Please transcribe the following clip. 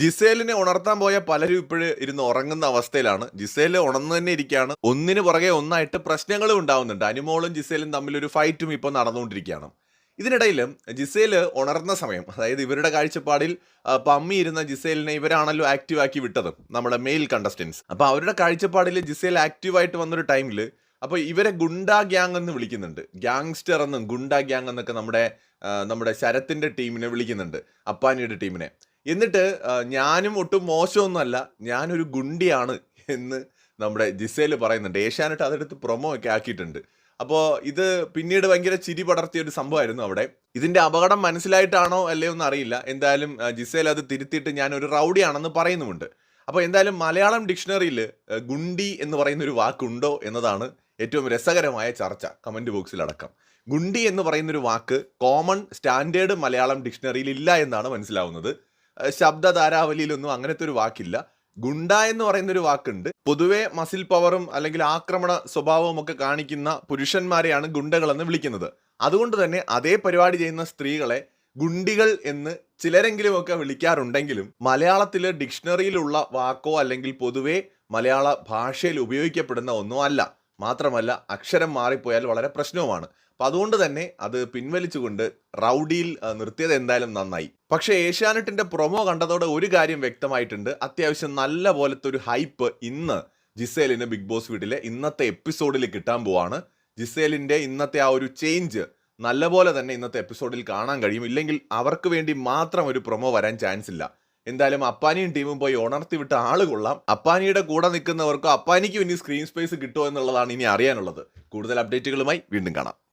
ജിസേലിനെ ഉണർത്താൻ പോയ പലരും ഇപ്പോഴും ഇരുന്ന് ഉറങ്ങുന്ന അവസ്ഥയിലാണ്. ജിസേൽ ഉണർന്നു തന്നെ ഇരിക്കുകയാണ്. ഒന്നിന് പുറകെ ഒന്നായിട്ട് പ്രശ്നങ്ങളും ഉണ്ടാവുന്നുണ്ട്. അനുമോളും ജിസേലും തമ്മിൽ ഒരു ഫൈറ്റും ഇപ്പോൾ നടന്നുകൊണ്ടിരിക്കുകയാണ്. ഇതിനിടയിൽ ജിസേൽ ഉണർന്ന സമയം അതായത് ഇവരുടെ കാഴ്ചപ്പാടിൽ പമ്മി ഇരുന്ന ജിസേലിനെ ഇവരാണല്ലോ ആക്റ്റീവ് ആക്കി വിട്ടത് നമ്മുടെ മെയിൽ കണ്ടസ്റ്റൻസ് അപ്പൊ അവരുടെ കാഴ്ചപ്പാടിൽ ജിസേൽ ആക്റ്റീവായിട്ട് വന്നൊരു ടൈമിൽ അപ്പൊ ഇവരെ ഗുണ്ടാ ഗ്യാങ് എന്ന് വിളിക്കുന്നുണ്ട്. ഗ്യാങ്സ്റ്റർ എന്നും ഗുണ്ടാ ഗ്യാങ് എന്നൊക്കെ നമ്മുടെ നമ്മുടെ ശരത്തിന്റെ ടീമിനെ വിളിക്കുന്നുണ്ട്. അപ്പാനിയുടെ ടീമിനെ. എന്നിട്ട് ഞാനും ഒട്ടും മോശമൊന്നുമല്ല. ഞാനൊരു ഗുണ്ടിയാണ് എന്ന് നമ്മുടെ ജിസേൽ പറയുന്നുണ്ട്. ഏഷ്യാനെട്ട് അതെടുത്ത് പ്രൊമോ ഒക്കെ ആക്കിയിട്ടുണ്ട്. അപ്പോൾ ഇത് പിന്നീട് ഭയങ്കര ചിരി പടർത്തിയ ഒരു സംഭവമായിരുന്നു അവിടെ. ഇതിന്റെ അപകടം മനസ്സിലായിട്ടാണോ അല്ലയോ എന്ന് അറിയില്ല. എന്തായാലും ജിസേൽ അത് തിരുത്തിയിട്ട് ഞാൻ ഒരു റൗഡിയാണെന്ന് പറയുന്നുമുണ്ട്. അപ്പോൾ എന്തായാലും മലയാളം ഡിക്ഷണറിയിൽ ഗുണ്ടി എന്ന് പറയുന്ന ഒരു വാക്കുണ്ടോ എന്നതാണ് ഏറ്റവും രസകരമായ ചർച്ച കമന്റ് ബോക്സിലടക്കം. ഗുണ്ടി എന്ന് പറയുന്നൊരു വാക്ക് കോമൺ സ്റ്റാൻഡേർഡ് മലയാളം ഡിക്ഷണറിയിൽ ഇല്ല എന്നാണ് മനസ്സിലാവുന്നത്. ശബ്ദ ധാരാവലിയിലൊന്നും അങ്ങനത്തെ ഒരു വാക്കില്ല. ഗുണ്ട എന്ന് പറയുന്ന ഒരു വാക്കുണ്ട്. പൊതുവെ മസിൽ പവറും അല്ലെങ്കിൽ ആക്രമണ സ്വഭാവവും ഒക്കെ കാണിക്കുന്ന പുരുഷന്മാരെയാണ് ഗുണ്ടകളെന്ന് വിളിക്കുന്നത്. അതുകൊണ്ട് തന്നെ അതേ പരിപാടി ചെയ്യുന്ന സ്ത്രീകളെ ഗുണ്ടികൾ എന്ന് ചിലരെങ്കിലും ഒക്കെ വിളിക്കാറുണ്ടെങ്കിലും മലയാളത്തിലെ ഡിക്ഷണറിയിലുള്ള വാക്കോ അല്ലെങ്കിൽ പൊതുവെ മലയാള ഭാഷയിൽ ഉപയോഗിക്കപ്പെടുന്ന ഒന്നോ അല്ല. മാത്രമല്ല അക്ഷരം മാറിപ്പോയാൽ വളരെ പ്രശ്നവുമാണ്. അപ്പൊ അതുകൊണ്ട് തന്നെ അത് പിൻവലിച്ചുകൊണ്ട് റൗഡിയിൽ നിർത്തിയത് എന്തായാലും നന്നായി. പക്ഷേ ഏഷ്യാനെറ്റിന്റെ പ്രൊമോ കണ്ടതോടെ ഒരു കാര്യം വ്യക്തമായിട്ടുണ്ട്. അത്യാവശ്യം നല്ല പോലത്തെ ഒരു ഹൈപ്പ് ഇന്ന് ജിസേലിന് ബിഗ് ബോസ് വീട്ടിലെ ഇന്നത്തെ എപ്പിസോഡിൽ കിട്ടാൻ പോവാണ്. ജിസേലിന്റെ ഇന്നത്തെ ആ ഒരു ചേഞ്ച് നല്ലപോലെ തന്നെ ഇന്നത്തെ എപ്പിസോഡിൽ കാണാൻ കഴിയും. ഇല്ലെങ്കിൽ അവർക്ക് വേണ്ടി മാത്രം ഒരു പ്രൊമോ വരാൻ ചാൻസ് ഇല്ല. എന്തായാലും അപ്പാനിയും ടീമും പോയി ഉണർത്തി വിട്ട ആൾ കൊള്ളാം. അപ്പാനിയുടെ കൂടെ നിൽക്കുന്നവർക്കോ അപ്പാനിക്കും ഇനി സ്ക്രീൻ സ്പേസ് കിട്ടുമോ എന്നുള്ളതാണ് ഇനി അറിയാനുള്ളത്. കൂടുതൽ അപ്ഡേറ്റുകളുമായി വീണ്ടും കാണാം.